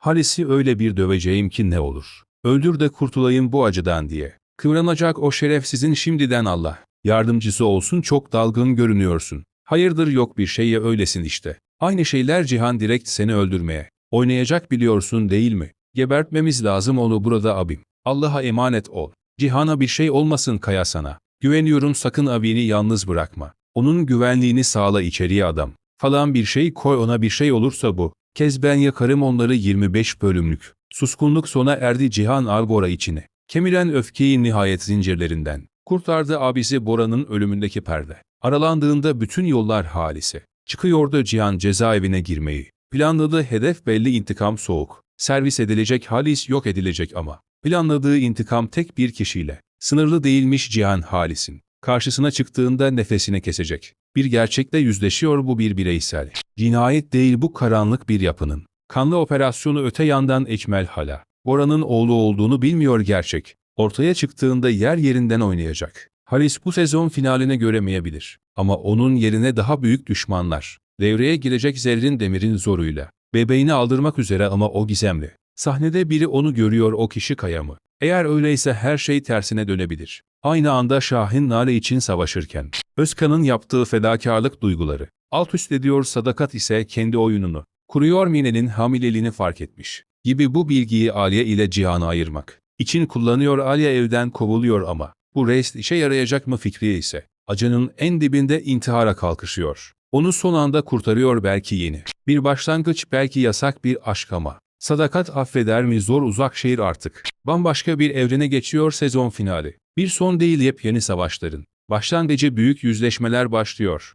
Halis'i öyle bir döveceğim ki ne olur. Öldür de kurtulayım bu acıdan diye. Kıvranacak o şerefsizin şimdiden Allah. Yardımcısı olsun çok dalgın görünüyorsun. Hayırdır yok bir şeye öylesin işte. Aynı şeyler Cihan direkt seni öldürmeye. Oynayacak biliyorsun değil mi? Gebertmemiz lazım onu burada abim. Allah'a emanet ol. Cihan'a bir şey olmasın Kaya sana. Güveniyorum sakın abini yalnız bırakma. Onun güvenliğini sağla içeriye adam. Falan bir şey koy ona bir şey olursa bu. Kez ben yakarım onları 25 bölümlük. Suskunluk sona erdi Cihan Albora içine. Kemiren öfkeyi nihayet zincirlerinden. Kurtardı abisi Bora'nın ölümündeki perde. Aralandığında bütün yollar halise. Çıkıyordu Cihan cezaevine girmeyi. Planladığı hedef belli intikam soğuk. Servis edilecek Halis yok edilecek ama. Planladığı intikam tek bir kişiyle. Sınırlı değilmiş Cihan Halis'in. Karşısına çıktığında nefesini kesecek. Bir gerçekle yüzleşiyor bu bir bireysel. Cinayet değil bu karanlık bir yapının. Kanlı operasyonu öte yandan Ekmel hala. Bora'nın oğlu olduğunu bilmiyor gerçek. Ortaya çıktığında yer yerinden oynayacak. Halis bu sezon finaline göremeyebilir. Ama onun yerine daha büyük düşmanlar. Devreye girecek Zerrin Demir'in zoruyla. Bebeğini aldırmak üzere ama o gizemli. Sahnede biri onu görüyor o kişi Kaya mı? Eğer öyleyse her şey tersine dönebilir. Aynı anda Şahin Nale için savaşırken, Özkan'ın yaptığı fedakarlık duyguları, alt üst ediyor sadakat ise kendi oyununu, kuruyor Mine'nin hamileliğini fark etmiş. Gibi bu bilgiyi Aliye ile Cihan'ı ayırmak. için kullanıyor Aliye evden kovuluyor ama, bu rest işe yarayacak mı fikri ise, acının en dibinde intihara kalkışıyor. Onu son anda kurtarıyor belki yeni. Bir başlangıç belki yasak bir aşk ama. Sadakat affeder mi zor uzak şehir artık. Bambaşka bir evrene geçiyor sezon finali. Bir son değil yepyeni savaşların. Başlangıcı büyük yüzleşmeler başlıyor.